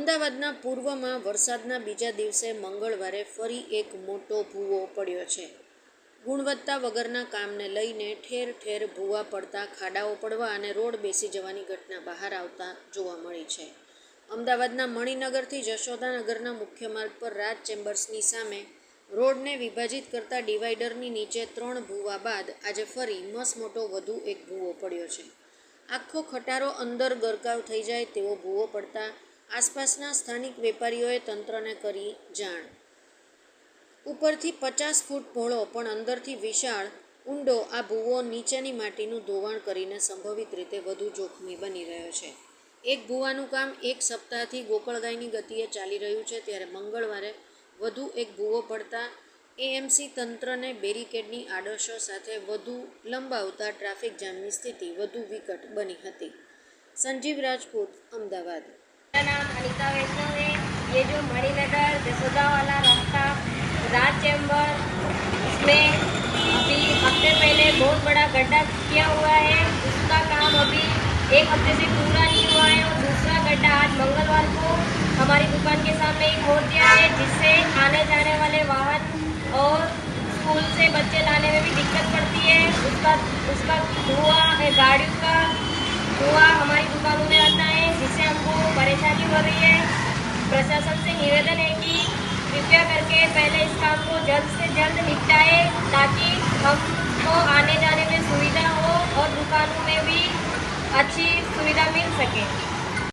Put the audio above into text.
અમદાવાદના પૂર્વમાં વરસાદના બીજા દિવસે મંગળવારે ફરી એક મોટો ભૂવો પડ્યો છે. ગુણવત્તા વગરના કામને લઈને ઠેર ઠેર ભૂવા પડતા, ખાડાઓ પડવા અને રોડ બેસી જવાની ઘટના બહાર આવતા જોવા મળી છે. અમદાવાદના મણિનગરથી જશોદાનગરના મુખ્ય માર્ગ પર રાજ ચેમ્બર્સની સામે રોડને વિભાજિત કરતા ડિવાઈડરની નીચે ત્રણ ભૂવા બાદ આજે ફરી મસમોટો વધુ એક ભૂવો પડ્યો છે. આખો ખટારો અંદર ગરકાવ થઈ જાય તેવો ભૂવો પડતા આસપાસના સ્થાનિક વેપારીઓએ તંત્રને કરી જાણ. ઉપરથી પચાસ ફૂટ ભોળો પણ અંદરથી વિશાળ ઊંડો આ ભૂવો નીચેની માટીનું ધોવાણ કરીને સંભવિત રીતે વધુ જોખમી બની રહ્યો છે. એક ભૂવાનું કામ એક સપ્તાહથી ગોકળગાયની ગતિએ ચાલી રહ્યું છે ત્યારે મંગળવારે વધુ એક ભૂવો પડતા એએમસી તંત્રને બેરિકેડની આડશો સાથે વધુ લંબાવતા ટ્રાફિક જામની સ્થિતિ વધુ વિકટ બની હતી. સંજીવ રાજપૂત, અમદાવાદ. मेरा नाम अनिता वैष्णव है। ये जो मणिनगर जसोदा वाला रास्ता, राज चैम्बर, इसमें अभी हफ़्ते पहले बहुत बड़ा गड्ढा किया हुआ है। उसका काम अभी एक हफ़्ते से पूरा नहीं हुआ है और दूसरा गड्ढा आज मंगलवार को हमारी दुकान के सामने ही खोद दिया है, जिससे आने जाने वाले वाहन और स्कूल से बच्चे लाने में भी दिक्कत पड़ती है। उसका उसका धुआँ गाड़ियों का धुआँ हमारी दुकानों में आता है जिससे हमको परेशानी रही है। प्रशासन से निवेदन है कि कृपया करके पहले इस काम को जल्द से जल्द निपटाए, ताकि हमको आने जाने में सुविधा हो और दुकानों में भी अच्छी सुविधा मिल सके।